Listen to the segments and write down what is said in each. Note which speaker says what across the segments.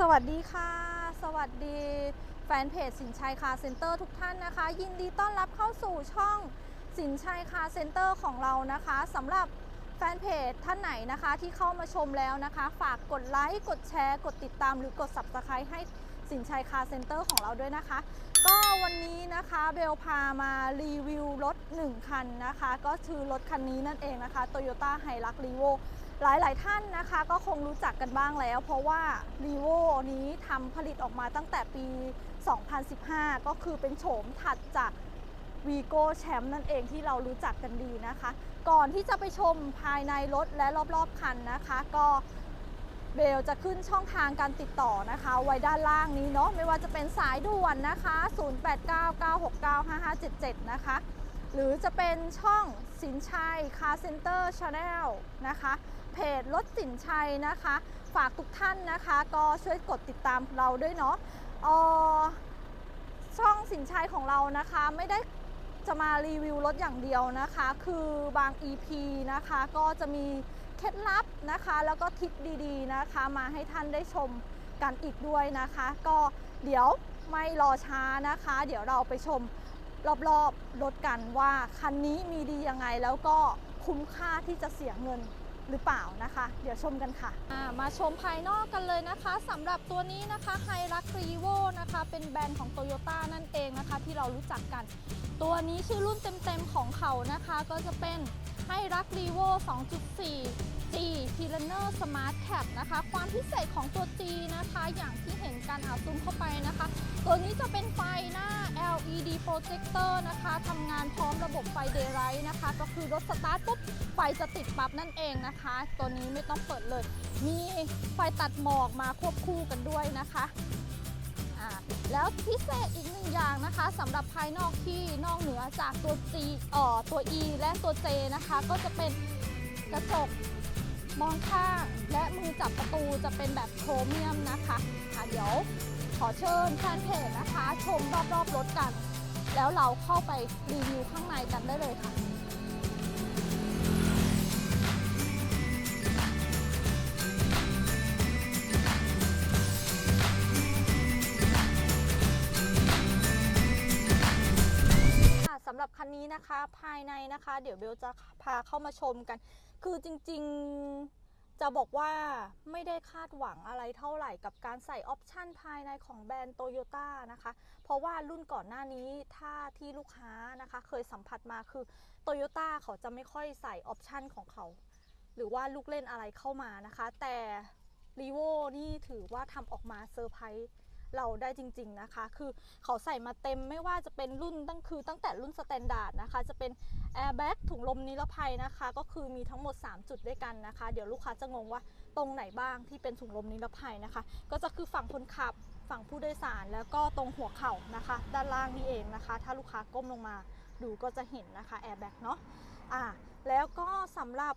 Speaker 1: สวัสดีค่ะ สวัสดีแฟนเพจสินชัยคาเซ็นเตอร์ทุกท่านนะคะ ยินดีต้อนรับเข้าสู่ช่องสินชัยคาเซ็นเตอร์ของเรานะคะสำหรับแฟนเพจท่านไหนนะคะที่เข้ามาชมแล้วนะคะ ฝากกดไลค์กดแชร์ กดติดตามหรือกด Subscribe ให้ สินชัยคาร์เซ็นเตอร์ของเราด้วยนะคะ ก็วันนี้นะคะเบลพามารีวิวรถ 1 คันนะคะ ก็คือรถคันนี้นั่นเองนะคะ Toyota h i l u x r e v o หลายๆ ท่านนะคะก็คงรู้จักกันบ้างแล้ว เพราะว่า r e v o นี้ทำผลิตออกมาตั้งแต่ปี 2015 ก็คือเป็นโฉมถัดจาก v i g o Champ นั่นเองที่เรารู้จักกันดีนะคะ ก่อนที่จะไปชมภายในรถและรอบๆคันนะคะ ก็ เบลจะขึ้นช่องทางการติดต่อนะคะ ไว้ด้านล่างนี้เนาะไม่ว่าจะเป็นสายด่วนนะคะ 0899695577 นะคะ หรือจะเป็นช่องสินชัย Car Center Channel นะคะ เพจรถสินชัยนะคะ ฝากทุกท่านนะคะ ก็ช่วยกดติดตามเราด้วยเนาะอ่อช่องสินชัยของเรานะคะไม่ได้จะมารีวิวรถอย่างเดียวนะคะ คือบาง EP นะคะก็จะมี ล็ดลับนะคะ แล้วก็ทริคดีๆนะคะ มาให้ท่านได้ชมกันอีกด้วยนะคะ ก็เดี๋ยวไม่รอช้านะคะ เดี๋ยวเราไปชมรอบๆรถกันว่าคันนี้มีดียังไงแล้วก็คุ้มค่าที่จะเสียเงินหรือเปล่านะคะ เดี๋ยวชมกันค่ะอ่ามาชมภายนอกกันเลยนะคะสำหรับตัวนี้นะคะไฮรักรีโวนะคะ เป็นแบรนด์ของ Toyota นั่นเองนะคะ ที่เรารู้จักกัน ตัวนี้ชื่อรุ่นเต็มๆของเขานะคะ ก็จะเป็นไฮรักรีโว2.4 G p i l a n e r Smart Cap นะคะ ความพิเศษของตัว G นะคะ อย่างที่เห็นกันอาซูมเข้าไปนะคะ ตัวนี้จะเป็นไฟหน้า LED projector นะคะทำงานพร้อมระบบไฟ daylight นะคะ ก็คือรถสตาร์ทปุ๊บ ไฟจะติดปั๊บนั่นเองนะคะ ตัวนี้ไม่ต้องเปิดเลย มีไฟตัดหมอกมาควบคู่กันด้วยนะคะแล้วพิเศษอีกหนึ่งอย่างนะคะสำหรับภายนอกที่นอกเหนือจากตัว G อ่อตัว E และตัว J นะคะ ก็จะเป็นกระจก มองข้างและมือจับประตูจะเป็นแบบโครเมียมนะคะอะเดี๋ยวขอเชิญแฟนเพจนะคะ ชมรอบๆรถกัน แล้วเราเข้าไปรีวิวข้างในกันได้เลยค่ะสำหรับคันนี้นะคะภายในนะคะ เดี๋ยวเบลจะพาเข้ามาชมกัน คือจริงๆจะบอกว่าไม่ได้คาดหวังอะไรเท่าไหร่กับการใส่ออปชันภายในของแบรนด์โตโยต้านะคะ เพราะว่ารุ่นก่อนหน้านี้ถ้าที่ลูกค้านะคะเคยสัมผัสมาคือโตโยต้าเขาจะไม่ค่อยใส่ออปชันของเขา หรือว่าลูกเล่นอะไรเข้ามานะคะ แต่ r ีโวนี่ถือว่าทำออกมาเซอร์ไพรส์ เราได้จริง ๆนะคะ คือเขาใส่มาเต็มไม่ว่าจะเป็นรุ่นตั้งคือตั้งแต่รุ่นสแตนดาร์ดนะคะ จะเป็นแอร์แบ็กถุงลมนิรภัยนะคะ ก็คือมีทั้งหมด 3 จุดด้วยกันนะคะ เดี๋ยวลูกค้าจะงงว่าตรงไหนบ้างที่เป็นถุงลมนิรภัยนะคะ ก็จะคือฝั่งคนขับฝั่งผู้โดยสารแล้วก็ตรงหัวเข่านะคะ ด้านล่างนี่เองนะคะ ถ้าลูกค้าก้มลงมาดูก็จะเห็นนะคะแอร์แบ็กเนาะอ่าแล้วก็สำหรับ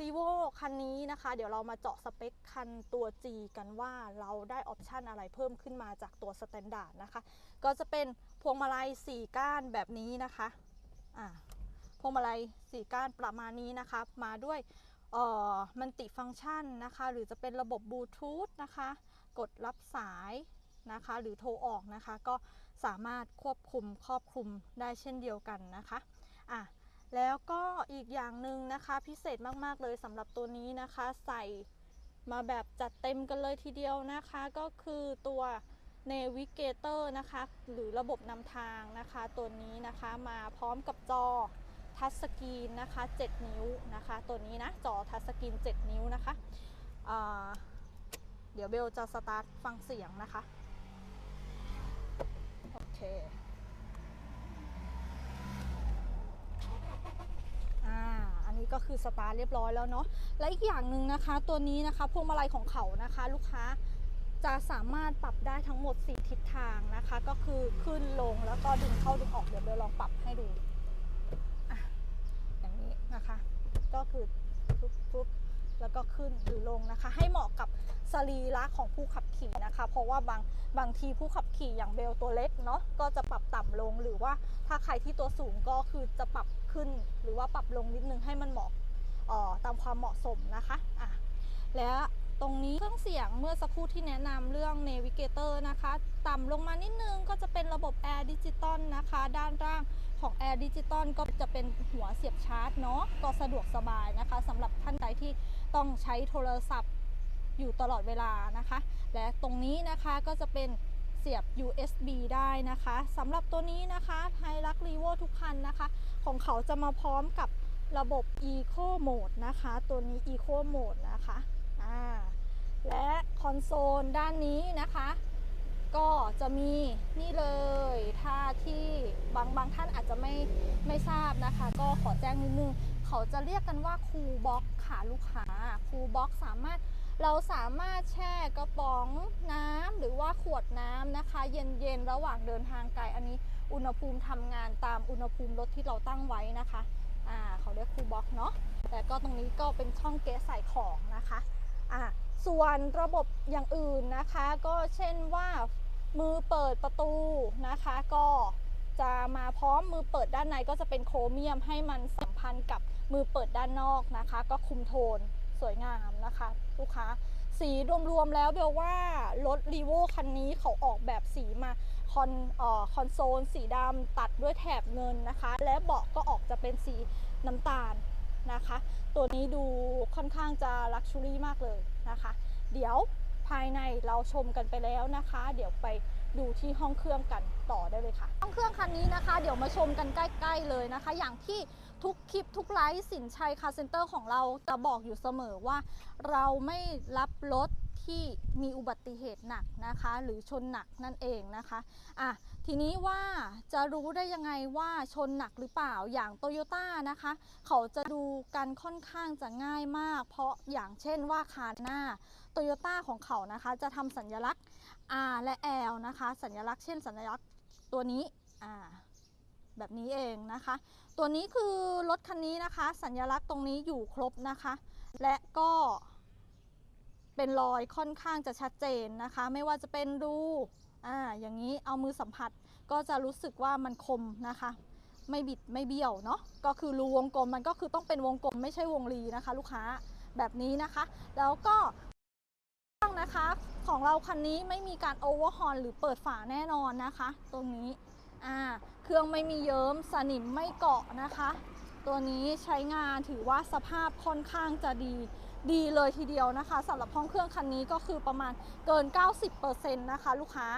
Speaker 1: รีโวคันนี้นะคะ เดี๋ยวเรามาเจาะสเปคคันตัว G กันว่าเราได้ออปชันอะไรเพิ่มขึ้นมาจากตัวสแตนดาร์ดนะคะ ก็จะเป็นพวงมาลัย 4 ก้านแบบนี้นะคะอ่าพวงมาลัย 4 ก้านประมาณนี้นะคะ มาด้วยเอ่อมันติฟังก์ชันนะคะ หรือจะเป็นระบบบลูทูธนะคะ กดรับสายนะคะ หรือโทรออกนะคะ ก็สามารถควบคุมครอบคลุมได้เช่นเดียวกันนะคะอะ แล้วก็อีกอย่างหนึ่งนะคะพิเศษมากๆเลยสำหรับตัวนี้นะคะ ใส่มาแบบจัดเต็มกันเลยทีเดียวนะคะ ก็คือตัว Navigator นะคะ หรือระบบนำทางนะคะ ตัวนี้นะคะมาพร้อมกับจอทัชสกรีนนะคะ 7 นิ้วนะคะ ตัวนี้นะจอทัชสกรีน 7 นิ้วนะคะเดี๋ยวเบลจะสตาร์ทฟังเสียงนะคะ โอเค อ่าอันนี้ก็คือสตาร์ทเรียบร้อยแล้วเนาะและอีกอย่างหนึ่งนะคะ ตัวนี้นะคะพวงมาลัยของเขานะคะ ลูกค้าจะสามารถปรับได้ทั้งหมด 4 ทิศทางนะคะ ก็คือขึ้นลงแล้วก็ดึงเข้าดึงออกเดี๋ยวเราลองปรับให้ดูอะอย่างนี้นะคะ ก็คือปุ๊บปุ๊บ แล้วก็ขึ้นหรือลงนะคะ ให้เหมาะกับสรีระของผู้ขับขี่นะคะ เพราะว่าบางบางทีผู้ขับขี่อย่างเบลตัวเล็กเนาะก็จะปรับต่ำลงหรือว่าถ้าใครที่ตัวสูงก็คือจะปรับขึ้น หรือว่าปรับลงนิดนึงให้มันเหมาะออตามความเหมาะสมนะคะอะแล้ว ตรงนี้เครื่องเสียงเมื่อสักครู่ที่แนะนำเรื่อง Navigator นะคะ ต่ำลงมานิดนึงก็จะเป็นระบบ Air Digital นะคะ ด้านล่างของ Air Digital ก็จะเป็นหัวเสียบชาร์จเนาะก็สะดวกสบายนะคะสำหรับท่านใดที่ต้องใช้โทรศัพท์อยู่ตลอดเวลานะคะ และตรงนี้นะคะก็จะเป็นเสียบ USB ได้นะคะสำหรับตัวนี้นะคะไฮรักรีโวทุกคันนะคะ ของเขาจะมาพร้อมกับระบบ Eco Mode นะคะ ตัวนี้ Eco Mode นะคะ อ่าและคอนโซลด้านนี้นะคะ ก็จะมีนี่เลยถ้าที่บางบางท่านอาจจะไม่ไม่ทราบนะคะ ก็ขอแจ้งนิดนึง เขาจะเรียกกันว่าคูลบ็อกค่ะลูกค้าคูลบ็อกสามารถเราสามารถแช่กระป๋องน้ำหรือว่าขวดน้ำนะคะ เย็นๆระหว่างเดินทางไกลอันนี้อุณหภูมิทำงานตามอุณหภูมิรถที่เราตั้งไว้นะคะอ่าเขาเรียกคูบ็อกเนาะแต่ก็ตรงนี้ก็เป็นช่องเกสใส่ของนะคะ อ่าส่วนระบบอย่างอื่นนะคะ ก็เช่นว่ามือเปิดประตูนะคะ ก็จะมาพร้อมมือเปิดด้านในก็จะเป็นโครเมียมให้มันสัมพันธ์กับมือเปิดด้านนอกนะคะ ก็คุมโทนสวยงามนะคะลูกค้าสีรวมๆแล้วเบลว่ารถรีโวคันนี้เขาออกแบบสีมาคอนเอ่อคอนโซลสีดำตัดด้วยแถบเงินนะคะ และเบาะก็ออกจะเป็นสีน้ำตาล นะคะ ตัวนี้ดูค่อนข้างจะลักชูรี่มากเลยนะคะ เดี๋ยวภายในเราชมกันไปแล้วนะคะ เดี๋ยวไปดูที่ห้องเครื่องกันต่อได้เลยค่ะ ห้องเครื่องคันนี้นะคะ เดี๋ยวมาชมกันใกล้ ๆ เลยนะคะ อย่างที่ทุกคลิปทุกไลฟ์สินชัยคาร์เซ็นเตอร์ของเราจะบอกอยู่เสมอว่า เราไม่รับรถ ที่มีอุบัติเหตุหนักนะคะ หรือชนหนักนั่นเองนะคะอะทีนี้ว่าจะรู้ได้ยังไงว่าชนหนักหรือเปล่าอย่างโตโยต้านะคะ เขาจะดูกันค่อนข้างจะง่ายมาก เพราะอย่างเช่นว่าคานหน้าโตโยต้าของเขานะคะ จะทำสัญลักษณ์ R และ L นะคะ สัญลักษณ์เช่น สัญลักษณ์ตัวนี้อ่าแบบนี้เองนะคะ ตัวนี้คือรถคันนี้นะคะ สัญลักษณ์ตรงนี้อยู่ครบนะคะ และก็ เป็นรอยค่อนข้างจะชัดเจนนะคะ ไม่ว่าจะเป็นรูอ่าอย่างนี้เอามือสัมผัสก็จะรู้สึกว่ามันคมนะคะ ไม่บิดไม่เบี้ยวเนาะก็คือรูวงกลมมันก็คือต้องเป็นวงกลมไม่ใช่วงรีนะคะ ลูกค้าแบบนี้นะคะ แล้วก็เครื่องนะคะของเราคันนี้ไม่มีการโอเวอร์ฮอนหรือเปิดฝาแน่นอนนะคะ ตรงนี้อ่าเครื่องไม่มีเยิ้มสนิมไม่เกาะนะคะ ตัวนี้ใช้งานถือว่าสภาพค่อนข้างจะดี ดีเลยทีเดียวนะคะสำหรับห้องเครื่องคันนี้ก็คือประมาณเกิน 90%นะคะลูกค้า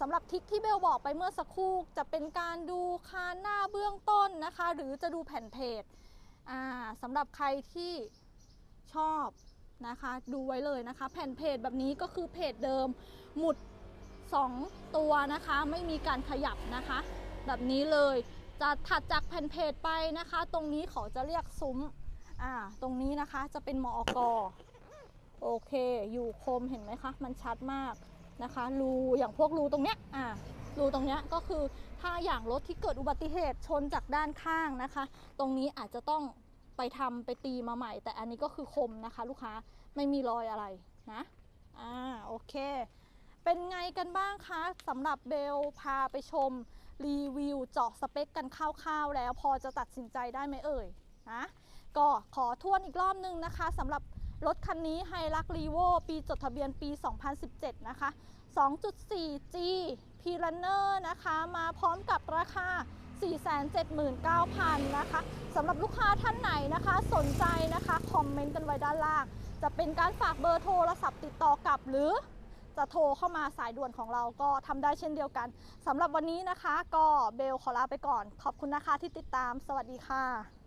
Speaker 1: สำหรับทิกที่เบลบอกไปเมื่อสักครู่จะเป็นการดูคานหน้าเบื้องต้นนะคะ หรือจะดูแผ่นเพจสำหรับใครที่ชอบนะคะ ดูไว้เลยนะคะ แผ่นเพจแบบนี้ก็คือเพจเดิมหมุด 2 ตัวนะคะ ไม่มีการขยับนะคะ แบบนี้เลยจะถัดจากแผ่นเพจไปนะคะ ตรงนี้เขาจะเรียกซุ้ม อ่า ตรงนี้นะคะจะเป็นมอกโอเค อยู่คมเห็นไหมคะ มันชัดมากนะคะ รูอย่างพวกรูตรงเนี้ย อ่า รูตรงเนี้ยก็คือถ้าอย่างรถที่เกิดอุบัติเหตุชนจากด้านข้างนะคะ ตรงนี้อาจจะต้องไปทำไปตีมาใหม่ แต่อันนี้ก็คือคมนะคะ ลูกค้าไม่มีรอยอะไรนะ อ่า โอเค เป็นไงกันบ้างคะสำหรับเบลพาไปชมรีวิวเจาะสเปคกันคร่าวๆแล้วพอจะตัดสินใจได้ไหมเอ่ยนะ ก็ขอทวนอีกรอบนึงนะคะสำหรับรถคันนี้ไฮรักรีโวปีจดทะเบียนปี 2017 นะคะ 2.4G p r u n n e r นะคะ มาพร้อมกับราคา 479,000 นะคะสำหรับลูกค้าท่านไหนนะคะ สนใจนะคะ คอมเมนต์กันไว้ด้านล่าง จะเป็นการฝากเบอร์โทรศัพท์ติดต่อกลับหรือจะโทรเข้ามาสายด่วนของเราก็ทำได้เช่นเดียวกันสำหรับวันนี้นะคะ ก็เบลขอลาไปก่อน ขอบคุณนะคะที่ติดตาม สวัสดีค่ะ